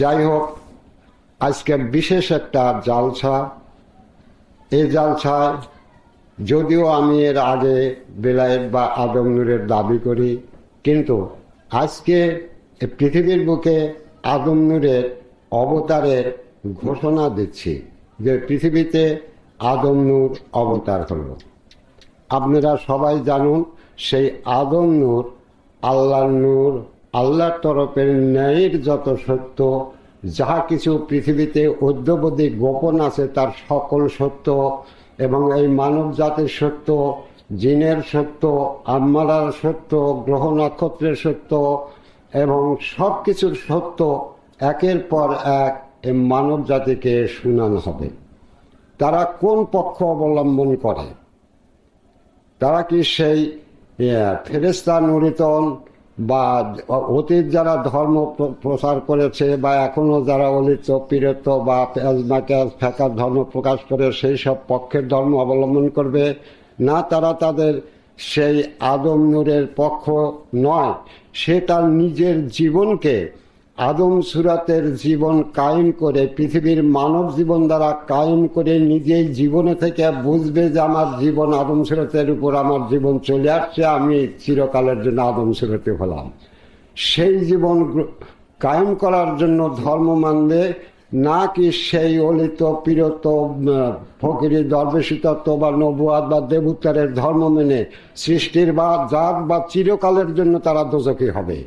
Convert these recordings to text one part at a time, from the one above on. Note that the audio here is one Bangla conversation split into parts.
যাই হোক আজকে বিশেষ একটা জালসা। এই জালসায় যদিও আমি এর আগে বেলায়েত বা আদম নূরের দাবি করি, কিন্তু আজকে পৃথিবীর বুকে আদম নূরের অবতারের ঘোষণা দিচ্ছি যে পৃথিবীতে আদম নূর অবতার হল। আপনারা সবাই জানুন, সেই আদম নূর আল্লাহর নূর আল্লাহর তরফের ন্যায়ের যত সত্য, যাহা কিছু পৃথিবীতে অদ্যবধি গোপন আছে, তার সকল সত্য এবং এই মানব জাতির সত্য, জিনের সত্য, আম্মারার সত্য, গ্রহ নক্ষত্রের সত্য এবং সব কিছুর সত্য একের পর এক মানব জাতিকে শুনানো হবে। তারা কোন পক্ষ অবলম্বন করে? তারা কি সেই ফেরেস্তা নুরিতন বা অতীত যারা ধর্ম প্র- প্রচার করেছে বা এখনও যারা অলিত, পীড়িত বা প্যাজমাকাজ ফ্যাকার ধর্ম প্রকাশ করে সেই সব পক্ষের ধর্ম অবলম্বন করবে, না তারা তাদের সেই আদম নূরের পক্ষ নয়, সে তার নিজের জীবনকে আদম সুরাতের জীবন কায়েম করে, পৃথিবীর মানব জীবন দ্বারা কায়েম করে নিজেই জীবনে থেকে বুঝবে যে আমার জীবন আদম সুরতের উপর আমার জীবন চলে আসছে, আমি চিরকালের জন্য আদম সুরতে হলাম। সেই জীবন কায়েম করার জন্য ধর্ম মানবে না কি সেই অলিত, পীড়ত ফকিরি দরবেশী তত্ত্ব বা নবুয়াদ বা দেবুত্তরের ধর্ম মেনে সৃষ্টির বা জাত বা চিরকালের জন্য তারা দোজকি হবে।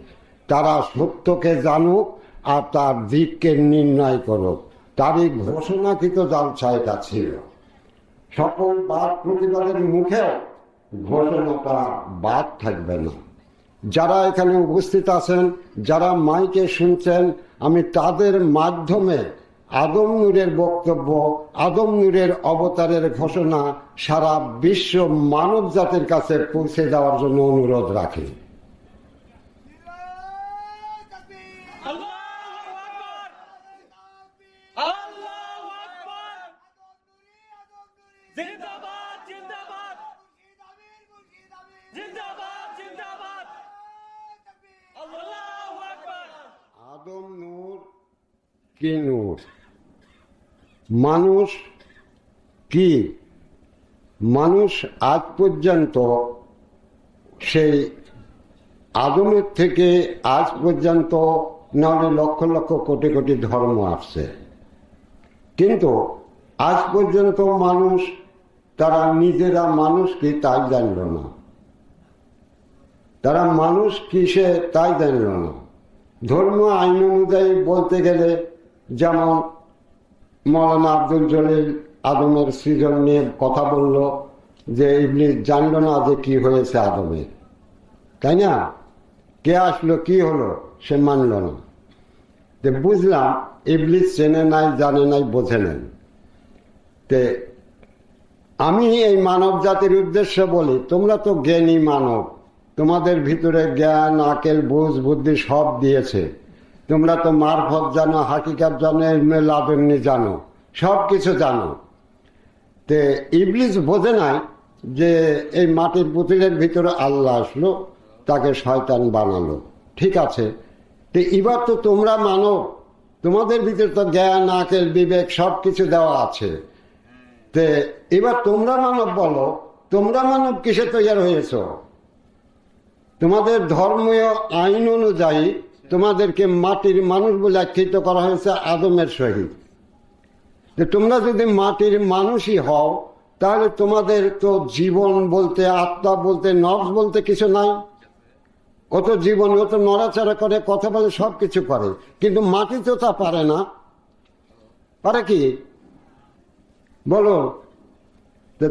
তারা সত্যকে জানুক আর তার দিককে নির্ণয় করুক। তারই ঘোষণাকৃত জালসা এটা ছিল। সকল বাদ প্রতিবাদের মুখে ঘোষণাটা বাদ থাকবে না। যারা এখানে উপস্থিত আছেন, যারা মাইকে শুনছেন, আমি তাদের মাধ্যমে আদম নূরের বক্তব্য, আদম নূরের অবতারের ঘোষণা সারা বিশ্ব মানব জাতির কাছে পৌঁছে দেওয়ার জন্য অনুরোধ রাখি আল্লাহু আকবার আল্লাহু আকবার জিন্দাবাদ জিন্দাবাদ জিন্দাবাদ জিন্দাবাদ আল্লাহু আকবার আদম নূর কি নূর মানুষ কি? মানুষ আজ পর্যন্ত সেই আদমের থেকে আজ পর্যন্ত নাহলে লক্ষ লক্ষ কোটি কোটি ধর্ম আসছে। কিন্তু আজ পর্যন্ত মানুষ, তারা নিজেরা মানুষ কি তাই জানল না? তারা মানুষ কিসে তাই জানল না? ধর্ম আইন অনুযায়ী বলতে গেলে যেমন মৌলানা আব্দুল জলিল আদমের সৃজন নিয়ে কথা বলল যে ইবলিস জানল না যে কি হয়েছে আদমের। তাই না? কে আসলো, কি হলো, সে মানল না। তো বুঝলাম ইবলিস চেনে নাই, জানে নাই, বোঝে নাই। তে আমি এই মানব জাতির উদ্দেশ্য বলি, তোমরা তো জ্ঞানী মানব, তোমাদের ভিতরে জ্ঞান, আকেল, বুঝ, বুদ্ধি সব দিয়েছে। তোমরা তো মারফত জানো, হাকিকাত জানো, এলমে লাদন্নি জানো, সব কিছু জানো। তে ইবলিস বোঝে নাই যে এই মাটির পুতুলের ভিতরে আল্লাহ আসলো, তাকে শয়তান বানালো। ঠিক আছে, তো এবার তো তোমরা মানব তোমাদের ভিতরে তো জ্ঞান, আকেল, বিবেক সব কিছু দেওয়া আছে। তে এবার তোমরা মানব বলো, তোমরা মানব কিসে তৈরি হয়েছ? তোমাদের ধর্মীয় আইন অনুযায়ী তোমাদেরকে মাটির মানুষ বলে আখ্যিত করা হয়েছে আদমের সহিত। যে তোমরা যদি মাটির মানুষই হও, তাহলে তোমাদের তো জীবন বলতে, আত্মা বলতে নফস বলতে কিছু নাই। ও তো জীবন, ও তো নড়াচড়া করে, কথা বলে সব কিছু করে। কিন্তু মাটি তো তা পারে না। পারে কি? বলো।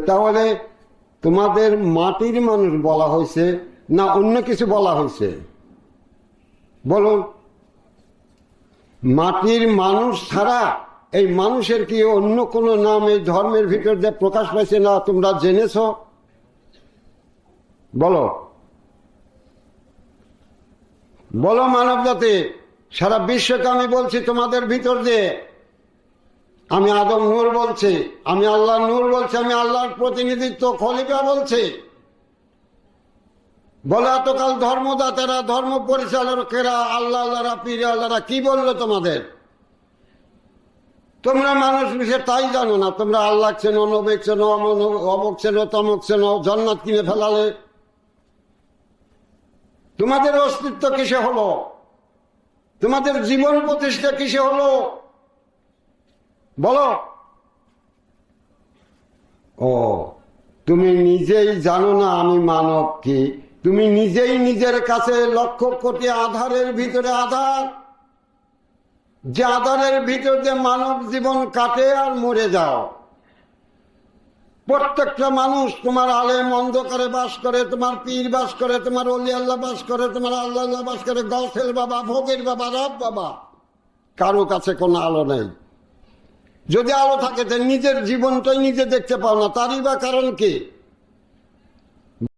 তাহলে তোমাদের মাটির মানুষ বলা হয়েছে না অন্য কিছু বলা হয়েছে? বলুন মাটির মানুষ ছাড়া এই মানুষের কি অন্য কোনো নাম এই ধর্মের ভিতর দিয়ে প্রকাশ পাইছে না তোমরা জেনেছ? বলো। বলো মানব জাতি, সারা বিশ্বকে আমি বলছি তোমাদের ভিতর দিয়ে। আমি আদম নূর বলছি, আমি আল্লাহ নূর বলছি, আমি আল্লাহর প্রতিনিধিত্ব খলিফা বলছি। বলে, এতকাল ধর্মদাতারা ধর্ম পরিচালকেরা আল্লাহ, আল্লাহরা, পীর, আল্লাহরা কি বলল তোমাদের? তোমরা মানুষ বিষয়ে তাই জানো না। তোমরা আল্লাহ চেনো নবেক অমন- অমুক চেনো তমক চেনো জন্নাত কিনে ফেলালে। তোমাদের অস্তিত্ব কিসে হলো? তোমাদের জীবন প্রতিষ্ঠা কিসে হলো? বলো। ও, তুমি নিজেই জানো না আমি মানব কি? তুমি নিজেই নিজের কাছে লক্ষ কোটি আধারের ভিতরে আধার। যে আধারের ভিতর দিয়ে মানব জীবন কাটে আর মরে যাও। প্রত্যেকটা মানুষ তোমার আলেম অন্ধকারে বাস করে, তোমার পীর বাস করে, তোমার অলি আল্লাহ বাস করে, তোমার আল্লাহ আল্লাহ বাস করে গলফের বাবা, ভোগের বাবা, রব বাবা। কারও কাছে কোনো আলো নেই। যদি আলো থাকে নিজের জীবনটাই নিজে দেখতে পাও না। তারই বা কারণ কি?